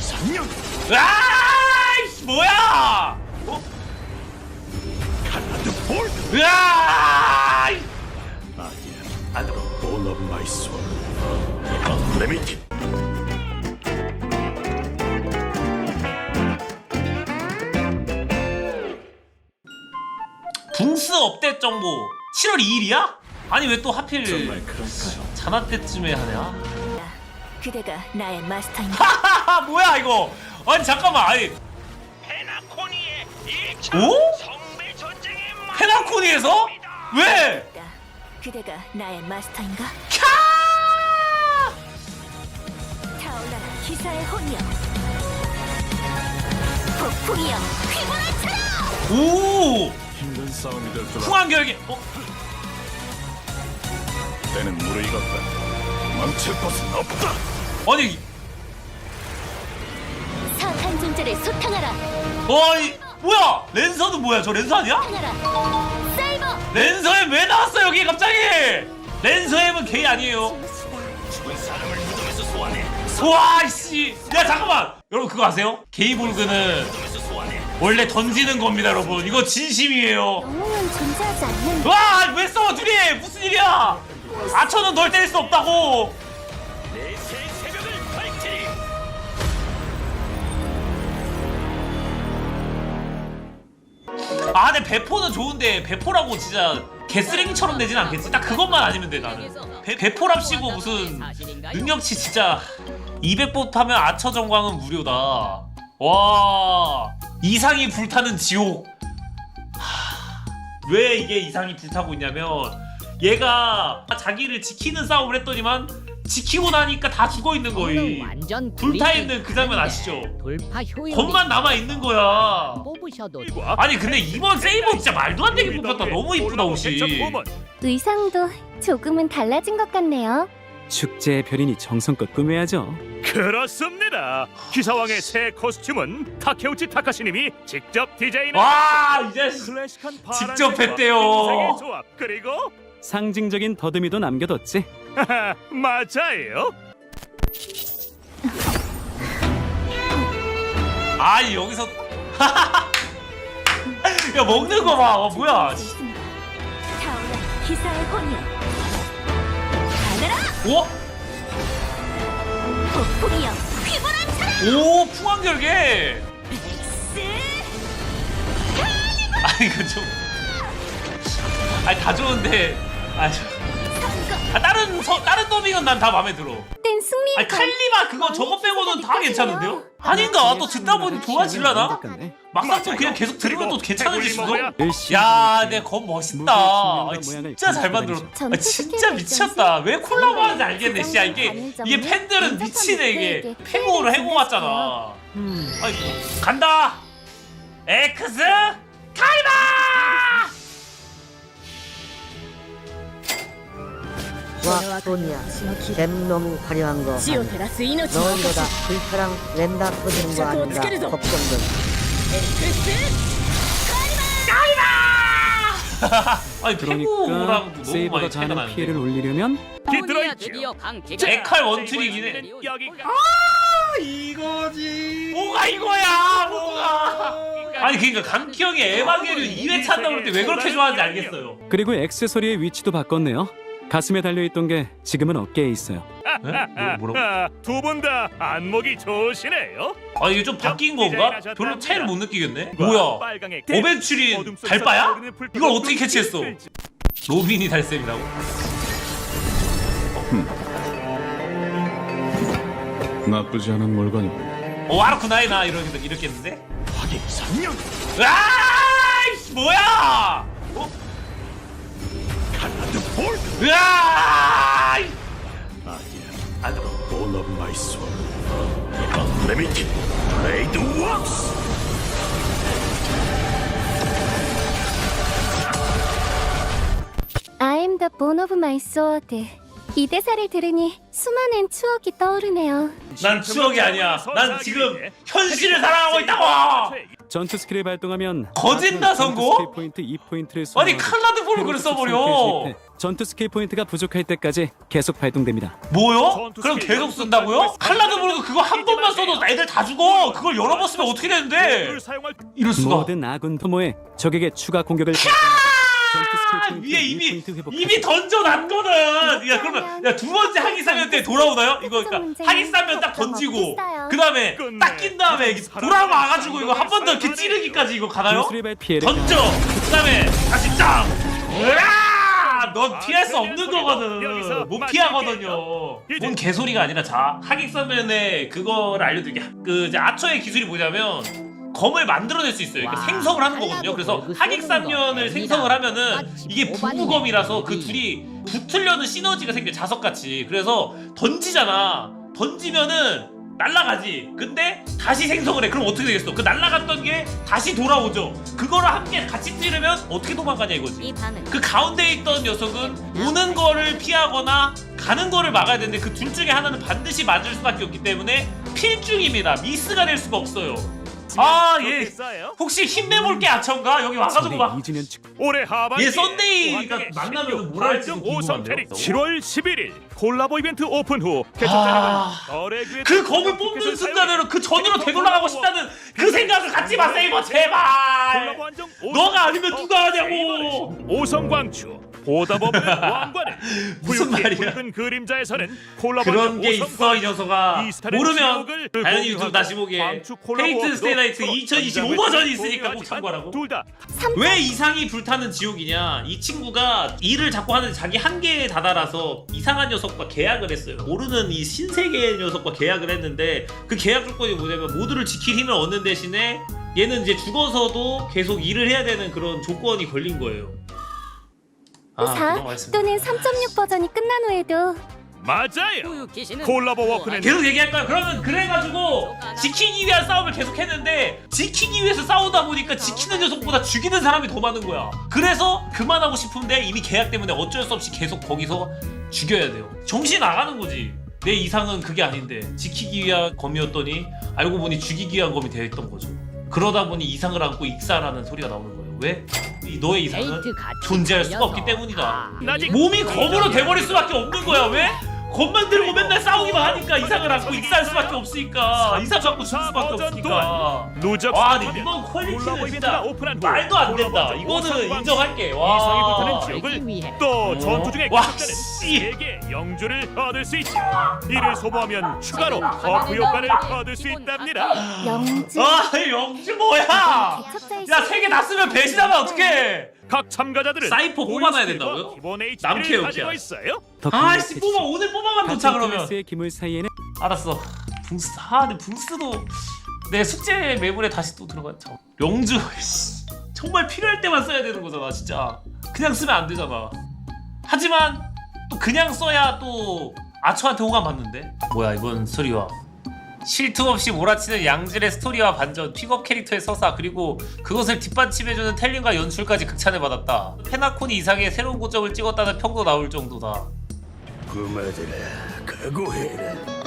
상령 아이씨 뭐야? 어? 칼라드 볼 으아! 아니야 안으로. All of my soul Unlimited 붕스 업데이트 정보 7월 2일이야? 아니 왜 또 하필 정말 그럴까요? 자나 때쯤에 하냐? 그대가 나의 마스터인가? 하하하 뭐야 이거? 아니 잠깐만 아니 페나코니의 1차 오? 성배 전쟁의 페나코니에서? 왜? 그대가 나의 마스터인가? 캬! 타올라라 기사의 혼이여 폭풍이여 휘몰아쳐라 오! 힘든 싸움이 될 줄 풍한 결계. 어? 때는 무르익었다 멈출 것은 없다 아니 사악한 존재를 소탕하라 어이 뭐야? 랜서는 뭐야? 저 랜서 아니야? 소탕하라 사이버 랜서엠 왜 나왔어 여기 갑자기? 랜서엠은 게이 아니에요. 죽은 사람을 무덤에서 소환해 와 씨. 야 잠깐만. 여러분 그거 아세요? 게이볼그는 무덤에서 소환해 원래 던지는 겁니다, 여러분. 이거 진심이에요. 영웅은 존재하지 않는 와, 왜 싸워 둘이? 무슨 일이야? 아처는 널 때릴 수 없다고. 내새 새벽을 밝히리 아, 내 배포는 좋은데 배포라고 진짜 개쓰레기처럼 되진 않겠지? 딱 그것만 아니면 돼 나는. 배, 배포랍시고 무슨 능력치 진짜 200봇 하면 아처 정광은 무료다. 와, 이상이 불타는 지옥. 하, 왜 이게 이상이 불타고 있냐면 얘가 자기를 지키는 싸움을 했더니만 지키고 나니까 다 죽어 있는 거임. 완전 불타 있는 그 장면 아시죠? 돌파 효율이 겁만 남아 있는 거야. 뽑으셔도 아니 근데 이번 세이버 진짜 말도 안 되게 뽑혔다. 너무 이쁘다 옷이. 의상도 조금은 달라진 것 같네요 축제의 별이니 정성껏 꾸며야죠. 그렇습니다. 기사왕의 새 코스튬은 타케우치 타카시님이 직접 디자인한 와 이제 씨. 클래식한 직접 했대요. 흰색의 조합 그리고 상징적인 더듬이도 남겨뒀지. 하하, 맞아요. 아니 여기서 야 먹는 거 봐. 어, 뭐야? 기사의 혼이여 오? 폭풍이여 오 풍한 결계. 스 아니 이거 좀. 아니 다 좋은데. 아니. 아, 다른 서, 다른 더빙은 난 다 마음에 들어. 땐 승리 아니 칼리마 그거 저거 빼고는 다 괜찮은데요? 아닌가? 또 듣다 보니 좋아질라나? 막상 또 그냥 계속 들으면 또 괜찮을지 수도. 야, 즐기고 내겁 멋있다. 아, 진짜 잘 만들었. 아, 진짜 미쳤다. 왜 콜라보하는지 알겠네. 씨야 이게 이게 팬들은 미치네 이게. 팽으로 해고 왔잖아. 아니 간다. 엑스 카이마. 와 소니아 잼놈 화려한 거 너희보다 불타랑 렌다 터지는 거 아닌가 걱정돼. 아니 그러니까 그러니까 세이버가 자는 피해를 올리려면? 이게 들어있죠. 제칼 원트릭이네. 아 이거지. 뭐가 이거야? 뭐가? 아니 그러니까 감키 형이 에반게리온 2회 찬다고 그럴 때 왜 그렇게 좋아하는지 알겠어요. 그리고 액세서리의 위치도 바꿨네요. 가슴에 달려있던 게 지금은 어깨에 있어요. 에? 뭐? 두분 다 안목이 좋으시네요. 아 이게 좀 바뀐 건가? 별로 차이를 못 느끼겠네 뭐야 빨강의 오벤츄린 달바야? 이걸 어떻게 캐치했어? 로빈이 달쌤이라고? 나쁘지 않은 물건이고 어 아르쿠나이나 이렇게 이렇겠는데? 확인 상령 아 으아! 아니야. 안으로 All of my soul. Unlimited. Blade Works. I'm the bone of my sword 이 대사를 들으니 수많은 추억이 떠오르네요. 난 추억이 아니야. 난 지금 현실을 살아가고 있다고! 전투 스킬을 발동하면 전투 선고? 스킬 포인트 2포인트를 아니 칼라드 볼그를 써버려 전투 스킬 포인트가 부족할 때까지 계속 발동됩니다. 뭐요? 그럼 계속 쓴다고요? 칼라드 볼그 그거 한 번만 써도 애들 다 죽어 그걸 여러 번 쓰면 어떻게 되는데 이럴 수가 모든 아군 소모에 적에게 추가 공격을 발동. 전투 스킬 포인트 위에 이미 2포인트 회복. 이미 던져놨거든. 야 그러면 야 두 번째 하기 사면 때 돌아오나요? 이거 그러니까 하기 사면 딱 던지고 그 다음에 딱 낀 다음에 이게 돌아와가지고 이거 한 번 더 이렇게 찌르기까지 이거 가나요? 피해를 던져. 그 다음에 다시 짱. 으아! 넌 피할 수 없는 거거든. 못 피하거든요. 뭔 개소리가 아니라 자 하객사면에 그걸 알려드릴게. 그 이제 아처의 기술이 뭐냐면. 검을 만들어낼 수 있어요. 그러니까 생성을 하는 거거든요. 그래서 하객삼면을 생성을 하면은 이게 부부검이라서 그 둘이 붙으려는 시너지가 생겨 자석같이. 그래서 던지잖아. 던지면은 날라가지. 근데 다시 생성을 해. 그럼 어떻게 되겠어? 그 날라갔던 게 다시 돌아오죠. 그거를 함께 같이 찌르면 어떻게 도망가냐 이거지. 그 가운데 있던 녀석은 오는 거를 피하거나 가는 거를 막아야 되는데 그 둘 중에 하나는 반드시 맞을 수밖에 없기 때문에 필중입니다. 미스가 될 수가 없어요. 아, 얘 싸요? 혹시 힘내볼 게 아천가? 여기 와가지고 막 올해 하반기 얘 썬데이가 만나면 뭘 할지 궁금한데요? 7월 11일 콜라보 이벤트 오픈 후 아. 거래 기회 그 검을 뽑는 순간으로 그 전으로 되돌아가고 싶다는 그 생각을 갖지 마 세이버 제발. 너가 아니면 누가 하냐고. 오성광추 보다 보면 왕관은 무슨 말이야. 붉은 그림자에서는 콜라보 그런 게 있어 이. 녀석아. 모르면 당연히 유튜브 공유하고 다시 콜라보 페이트 스테이나이트 서로 2025 전장을 버전이 있으니까 꼭 참고하라고. 둘다. 왜 이상이 불타는 지옥이냐? 이 친구가 일을 자꾸 하는데 자기 한계에 다다라서 이상한 녀석과 계약을 했어요. 모르는 이 신세계의 녀석과 계약을 했는데 그 계약 조건이 뭐냐면 모두를 지킬 힘을 얻는 대신에 얘는 이제 죽어서도 계속 일을 해야 되는 그런 조건이 걸린 거예요. 아, 4 넘어가겠습니다. 또는 3.6 버전이 끝난 후에도 맞아요 콜라보 워크는 계속 얘기할 거야. 그러면 그래가지고 지키기 위한 싸움을 계속 했는데 지키기 위해서 싸우다 보니까 지키는 녀석보다 죽이는 사람이 더 많은 거야. 그래서 그만하고 싶은데 이미 계약 때문에 어쩔 수 없이 계속 거기서 죽여야 돼요. 정신 나가는 거지. 내 이상은 그게 아닌데 지키기 위한 검이었더니 알고 보니 죽이기 위한 검이 되었던 거죠. 그러다 보니 이상을 안고 익사라는 소리가 나오는 거예요. 왜? 이 너의 이상은 존재할 수가 없기 때문이다. 아직 몸이 검으로 돼버릴 수밖에 없는 거야 왜? 검만 들고 맨날 싸우기만 하니까 이상을 안고 익사할 수밖에 없으니까. 이상 갖고 죽을 수밖에 없으니까. 누적 와 근데 이번 퀄리티는 이벤트가 진짜 말도 안 된다. 이거는 인정할게. 이상이 와 붙는 지역을 또 전투 중에 와, 씨. 세계 영주를 얻을 수 있죠 이를 소모하면 추가로 버프 효과를 얻을 수 있답니다. 영주. 아 영주 뭐야? 개척자의 야 세 개 다 쓰면 배신하면 어떡해 각 참가자들은 사이퍼 뽑아놔야 된다고요? 기본 남캐 HP를 여캐야. 가지고 있어요 아씨 뽑아 오늘 뽑아만 놓자 그러면 의 기물 사이에는 알았어. 붕스 아 근데 붕스도 내 숙제 매물에 다시 또 들어갔죠. 영주 씨, 정말 필요할 때만 써야 되는 거잖아 진짜. 그냥 쓰면 안 되잖아. 하지만 또 그냥 써야 또 아처한테 호감 받는데. 뭐야 이번 스토리와 쉴틈 없이 몰아치는 양질의 스토리와 반전, 픽업 캐릭터의 서사, 그리고 그것을 뒷받침해주는 텔링과 연출까지 극찬을 받았다. 페나코니 이상의 새로운 고점을 찍었다는 평도 나올 정도다. 그마들아 각오해라